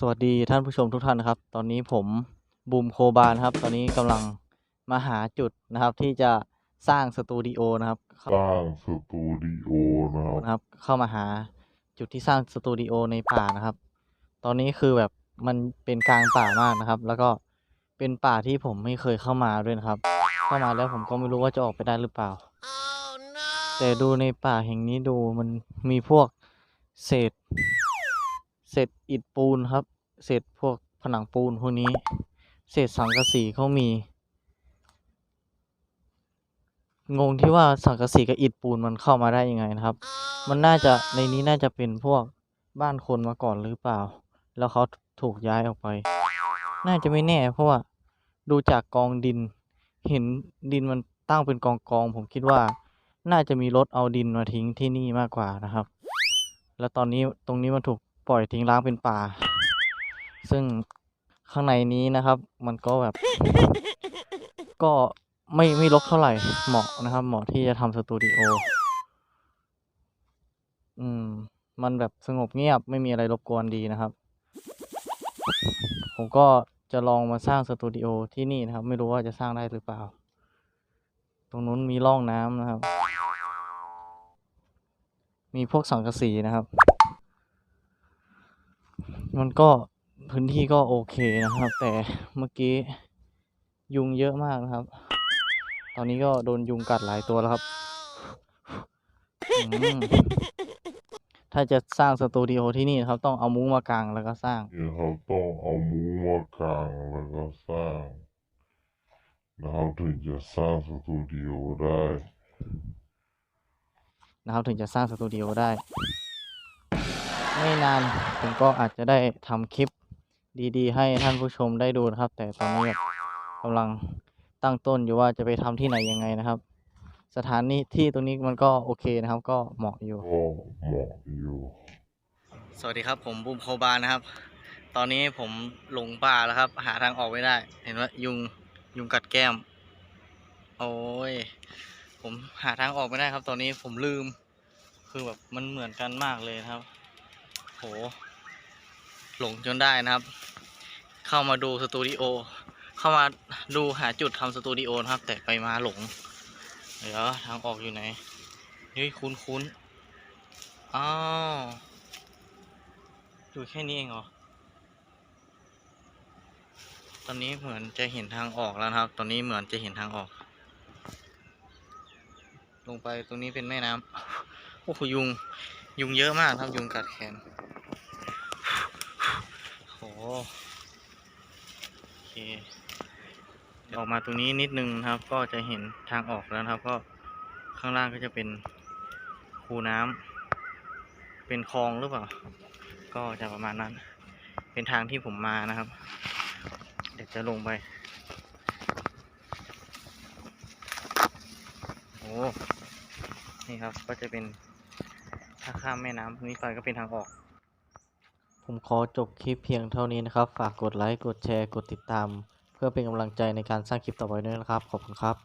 สวัสดีท่านผู้ชมทุกท่านนะครับ ตอนนี้ผมบูมโคบานะครับ ตอนนี้กำลังมาหาจุดนะครับ ที่จะสร้างสตูดิโอนะครับเข้าสร้างสตูดิโอนะครับนะครับ เข้ามาหาจุดที่สร้างสตูดิโอในป่านะครับ ตอนนี้คือแบบมันเป็นกลางป่ามากนะครับ แล้วก็เป็นป่าที่ผมไม่เคยเข้ามาด้วยนะครับ เข้ามาแล้วผมก็ไม่รู้ว่าจะออกไปได้หรือเปล่า แต่ดูในป่าแห่งนี้ดูมันมีพวกเศษ เศษอิฐปูนครับ เศษพวกผนังปูนพวกนี้ เศษสังกะสีเขามี งงที่ว่าสังกะสีกับอิฐปูนมันเข้ามาได้ยังไงนะครับ มันน่าจะในนี้น่าจะเป็นพวกบ้านคนมาก่อนหรือเปล่า แล้วเขาถูกย้ายออกไป น่าจะไม่แน่ เพราะว่าดูจากกองดิน เห็นดินมันตั้งเป็นกองกอง ผมคิดว่า น่าจะมีรถเอาดินมาทิ้งที่นี่มากกว่านะครับ แล้วตอนนี้ตรงนี้มันถูก ปล่อยทิ้งร้างเป็นป่า ซึ่งข้างในนี้นะครับ มันก็แบบ ก็ไม่ไม่รกเท่าไหร่เหมาะนะครับ เหมาะที่จะทำสตูดิโออืม มันแบบสงบเงียบไม่มีอะไรรบกวนดีนะครับ ผมก็จะลองมาสร้างสตูดิโอที่นี่นะครับ ไม่รู้ว่าจะสร้างได้หรือเปล่า ตรงนู้นมีร่องน้ำนะครับ มีพวกสังกะสีนะครับ มันก็พื้นที่ก็โอเคนะครับ แต่เมื่อกี้ยุงเยอะมากนะครับ ตอนนี้ก็โดนยุงกัดหลายตัวแล้วครับอืมถ้าจะสร้างสตูดิโอที่นี่นะครับ ต้องเอามุ้งมากางแล้วก็สร้างนี่เขาต้องเอามุ้งมากางแล้วก็สร้างนะครับถึงจะสร้างสตูดิโอได้นะครับถึงจะสร้างสตูดิโอได้ ไม่นานผมก็อาจจะได้ทำคลิปดีๆ ให้ท่านผู้ชมได้ดูนะครับ แต่ตอนนี้แบบกำลังตั้งต้นอยู่ว่าจะไปทำที่ไหนยังไงนะครับ สถานที่ที่ตรงนี้มันก็โอเคนะครับ ก็เหมาะอยู่ ก็เหมาะอยู่ สวัสดีครับ ผมบูมโคบานนะครับ ตอนนี้ผมหลงป่าแล้วครับ หาทางออกไม่ได้ เห็นว่ายุงยุงกัดแก้ม โอ้ยผมหาทางออกไม่ได้ครับ ตอนนี้ผมลืม คือแบบมันเหมือนกันมากเลยนะครับ โห หลงจนได้นะครับ เข้ามาดูสตูดิโอ เข้ามาดูหาจุดทำสตูดิโอนะครับ แต่ไปมาหลง เดี๋ยวทางออกอยู่ไหนเฮ้ยคุ้นคุ้นอ้าวอยู่แค่นี้เองเหรอ ตอนนี้เหมือนจะเห็นทางออกแล้วครับ ตอนนี้เหมือนจะเห็นทางออก ลงไปตรงนี้เป็นแม่น้ำโอ้โหยุง ยุงเยอะมากครับยุงกัดแขนโหโอเคเดี๋ยวออกมาตรงนี้นิดนึงนะครับ ก็จะเห็นทางออกแล้วครับ ก็ข้างล่างก็จะเป็นคูน้ำเป็นคลองหรือเปล่า ก็จะประมาณนั้น เป็นทางที่ผมมานะครับ เดี๋ยวจะลงไปโอ้นี่ครับก็จะเป็น ถ้าข้ามแม่น้ำนี้ไปก็เป็นทางออก ผมขอจบคลิปเพียงเท่านี้นะครับ ฝากกดไลค์ กดแชร์ กดติดตาม เพื่อเป็นกำลังใจในการสร้างคลิปต่อไปด้วยนะครับ ขอบคุณครับ